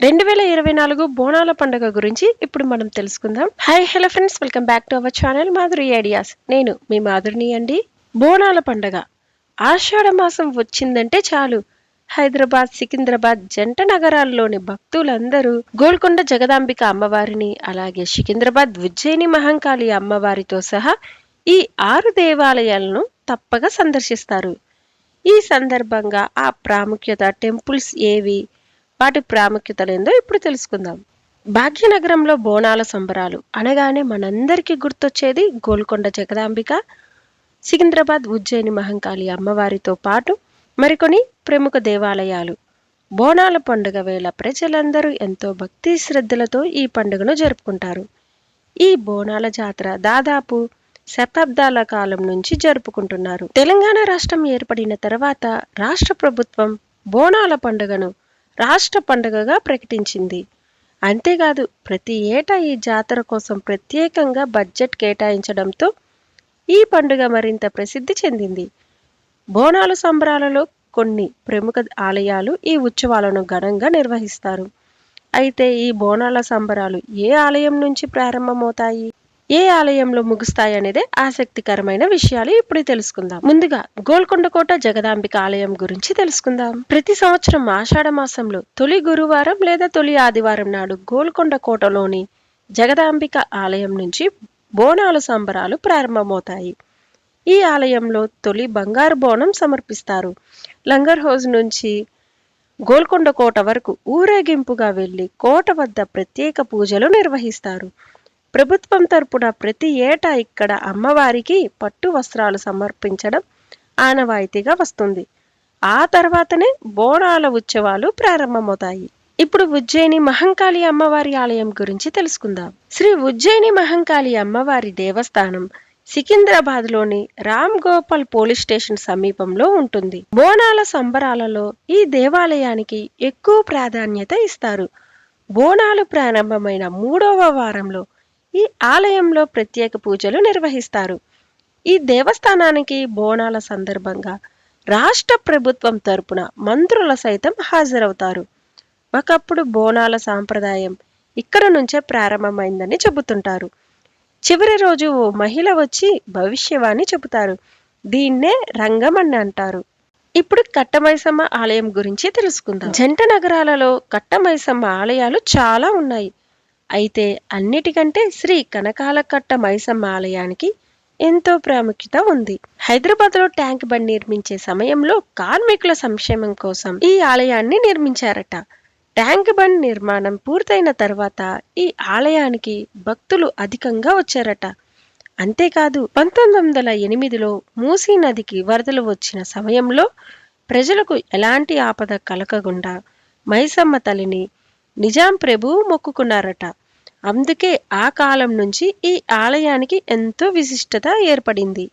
రెండు వేల ఇరవై నాలుగు బోనాల పండుగ గురించి ఇప్పుడు మనం తెలుసుకుందాం. Hi hello friends. Welcome back to our channel Madhuri ideas. నేను మీ మాధురిని అండి. బోనాల పండుగ. ఆషాఢ మాసం వచ్చిందంటే చాలు. హైదరాబాద్ సికింద్రాబాద్ జంట నగరాల్లోని భక్తులందరూ గోల్కొండ జగదాంబిక అమ్మవారిని అలాగే సికింద్రాబాద్ ఉజ్జయిని మహంకాళి అమ్మవారితో సహా ఈ ఆరు దేవాలయాలను తప్పక సందర్శిస్తారు. ఈ సందర్భంగా ఆ ప్రాముఖ్యత టెంపుల్స్ ఏవి? వాటి ప్రాముఖ్యతలేందో ఇప్పుడు తెలుసుకుందాం. భాగ్యనగరంలో బోనాల సంబరాలు అనగానే మనందరికీ గుర్తొచ్చేది గోల్కొండ జగదాంబిక సికింద్రాబాద్ ఉజ్జయిని మహంకాళి అమ్మవారితో పాటు మరికొన్ని ప్రముఖ దేవాలయాలు. బోనాల పండుగ వేళ ప్రజలందరూ ఎంతో భక్తి శ్రద్ధలతో ఈ పండుగను జరుపుకుంటారు. ఈ బోనాల జాతర దాదాపు శతాబ్దాల కాలం నుంచి జరుపుకుంటున్నారు. తెలంగాణ రాష్ట్రం ఏర్పడిన తర్వాత రాష్ట్ర ప్రభుత్వం బోనాల పండుగను రాష్ట్ర పండుగగా ప్రకటించింది. అంతేకాదు ప్రతి ఏటా ఈ జాతర కోసం ప్రత్యేకంగా బడ్జెట్ కేటాయించడంతో ఈ పండుగ మరింత ప్రసిద్ధి చెందింది. బోనాల సంబరాలలో కొన్ని ప్రముఖ ఆలయాలు ఈ ఉత్సవాలను ఘనంగా నిర్వహిస్తారు. అయితే ఈ బోనాల సంబరాలు ఏ ఆలయం నుంచి ప్రారంభమవుతాయి? ఏ ఆలయంలో ముగుస్తాయి అనేది ఆసక్తికరమైన విషయాలు ఇప్పుడు తెలుసుకుందాం. ముందుగా గోల్కొండ కోట జగదాంబిక ఆలయం గురించి తెలుసుకుందాం. ప్రతి సంవత్సరం ఆషాఢ మాసంలో తొలి గురువారం లేదా తొలి ఆదివారం నాడు గోల్కొండ కోటలోని జగదాంబిక ఆలయం నుంచి బోనాలు సంబరాలు ప్రారంభమవుతాయి. ఈ ఆలయంలో తొలి బంగారు బోనం సమర్పిస్తారు. లంగర్ హౌజ్ నుంచి గోల్కొండ కోట వరకు ఊరేగింపుగా వెళ్ళి కోట వద్ద ప్రత్యేక పూజలు నిర్వహిస్తారు. ప్రభుత్వం తరపున ప్రతి ఏటా ఇక్కడ అమ్మవారికి పట్టు వస్త్రాలు సమర్పించడం ఆనవాయితీగా వస్తుంది. ఆ తర్వాతనే బోనాల ఉత్సవాలు ప్రారంభమవుతాయి. ఇప్పుడు ఉజ్జయిని మహంకాళి అమ్మవారి ఆలయం గురించి తెలుసుకుందాం. శ్రీ ఉజ్జయిని మహంకాళి అమ్మవారి దేవస్థానం సికింద్రాబాద్లోని రామ్ గోపాల్ పోలీస్ స్టేషన్ సమీపంలో ఉంటుంది. బోనాల సంబరాలలో ఈ దేవాలయానికి ఎక్కువ ప్రాధాన్యత ఇస్తారు. బోనాలు ప్రారంభమైన మూడవ వారంలో ఈ ఆలయంలో ప్రత్యేక పూజలు నిర్వహిస్తారు. ఈ దేవస్థానానికి బోనాల సందర్భంగా రాష్ట్ర ప్రభుత్వం తరపున మంత్రుల సైతం హాజరవుతారు. ఒకప్పుడు బోనాల సాంప్రదాయం ఇక్కడ నుంచే ప్రారంభమైందని చెబుతుంటారు. చివరి రోజు ఓ మహిళ వచ్చి భవిష్యవాణి చెబుతారు. దీన్నే రంగం అని అంటారు. ఇప్పుడు కట్టమైసమ్మ ఆలయం గురించి తెలుసుకుందాం. జంట నగరాలలో కట్టమైసమ్మ ఆలయాలు చాలా ఉన్నాయి. అయితే అన్నిటికంటే శ్రీ కనకాలకట్ట మైసమ్మ ఆలయానికి ఎంతో ప్రాముఖ్యత ఉంది. హైదరాబాద్లో ట్యాంక్ బండ్ నిర్మించే సమయంలో కార్మికుల సంక్షేమం కోసం ఈ ఆలయాన్ని నిర్మించారట. ట్యాంక్ బండ్ నిర్మాణం పూర్తయిన తర్వాత ఈ ఆలయానికి భక్తులు అధికంగా వచ్చారట. అంతేకాదు పంతొమ్మిది వందల ఎనిమిదిలో మూసీ నదికి వరదలు వచ్చిన సమయంలో ప్రజలకు ఎలాంటి ఆపద కలగకుండా మైసమ్మ తల్లిని నిజాం ప్రభువు మొక్కుకున్నారట. అందుకే ఆ కాలం నుంచి ఈ ఆలయానికి ఎంతో విశిష్టత ఏర్పడింది.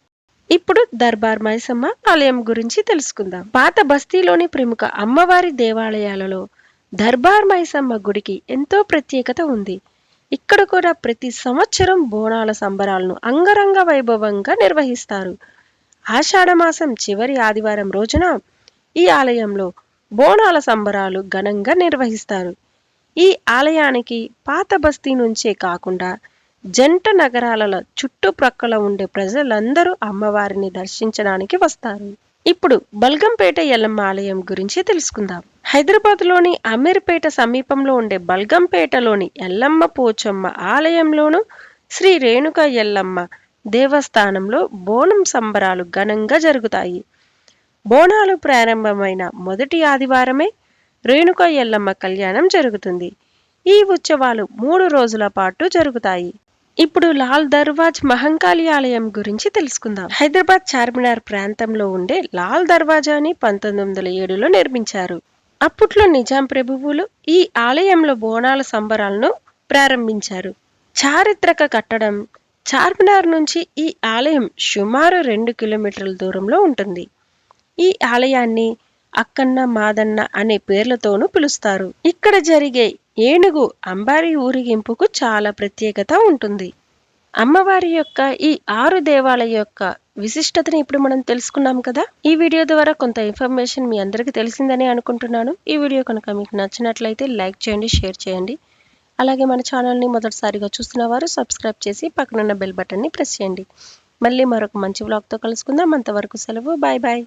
ఇప్పుడు దర్బార్ మైసమ్మ ఆలయం గురించి తెలుసుకుందాం. పాత బస్తీలోని ప్రముఖ అమ్మవారి దేవాలయాలలో దర్బార్ మైసమ్మ గుడికి ఎంతో ప్రత్యేకత ఉంది. ఇక్కడ కూడా ప్రతి సంవత్సరం బోనాల సంబరాలను అంగరంగ వైభవంగా నిర్వహిస్తారు. ఆషాఢమాసం చివరి ఆదివారం రోజున ఈ ఆలయంలో బోనాల సంబరాలు ఘనంగా నిర్వహిస్తారు. ఈ ఆలయానికి పాత బస్తీ నుంచే కాకుండా జంట నగరాలలో చుట్టుప్రక్కల ఉండే ప్రజలందరూ అమ్మవారిని దర్శించడానికి వస్తారు. ఇప్పుడు బల్గంపేట ఎల్లమ్మ ఆలయం గురించి తెలుసుకుందాం. హైదరాబాద్లోని అమీర్పేట సమీపంలో ఉండే బల్గంపేటలోని ఎల్లమ్మ పోచమ్మ ఆలయంలోను శ్రీ రేణుక ఎల్లమ్మ దేవస్థానంలో బోనం సంబరాలు ఘనంగా జరుగుతాయి. బోనాలు ప్రారంభమైన మొదటి ఆదివారమే రేణుక ఎల్లమ్మ కళ్యాణం జరుగుతుంది. ఈ ఉత్సవాలు మూడు రోజుల పాటు జరుగుతాయి. ఇప్పుడు లాల్ దర్వాజ్ మహంకాళి ఆలయం గురించి తెలుసుకుందాం. హైదరాబాద్ చార్మినార్ ప్రాంతంలో ఉండే లాల్ దర్వాజాని పంతొమ్మిది వందల ఏడులో నిర్మించారు. అప్పట్లో నిజాం ప్రభువులు ఈ ఆలయంలో బోనాల సంబరాలను ప్రారంభించారు. చారిత్రక కట్టడం చార్మినార్ నుంచి ఈ ఆలయం సుమారు రెండు కిలోమీటర్ల దూరంలో ఉంటుంది. ఈ ఆలయాన్ని అక్కన్న మాదన్న అనే పేర్లతోనూ పిలుస్తారు. ఇక్కడ జరిగే ఏనుగు అంబారి ఊరేగింపుకు చాలా ప్రత్యేకత ఉంటుంది. అమ్మవారి యొక్క ఈ ఆరు దేవాలయ యొక్క విశిష్టతని ఇప్పుడు మనం తెలుసుకున్నాం కదా? ఈ వీడియో ద్వారా కొంత ఇన్ఫర్మేషన్ మీ అందరికీ తెలిసిందని అనుకుంటున్నాను. ఈ వీడియో కనుక మీకు నచ్చినట్లయితే లైక్ చేయండి షేర్ చేయండి. అలాగే మన ఛానల్ని మొదటిసారిగా చూస్తున్న వారు సబ్స్క్రైబ్ చేసి పక్కనున్న బెల్ బటన్ని ప్రెస్ చేయండి. మళ్ళీ మరొక మంచి వ్లాగ్తో కలుసుకుందాం. అంతవరకు సెలవు. Bye bye.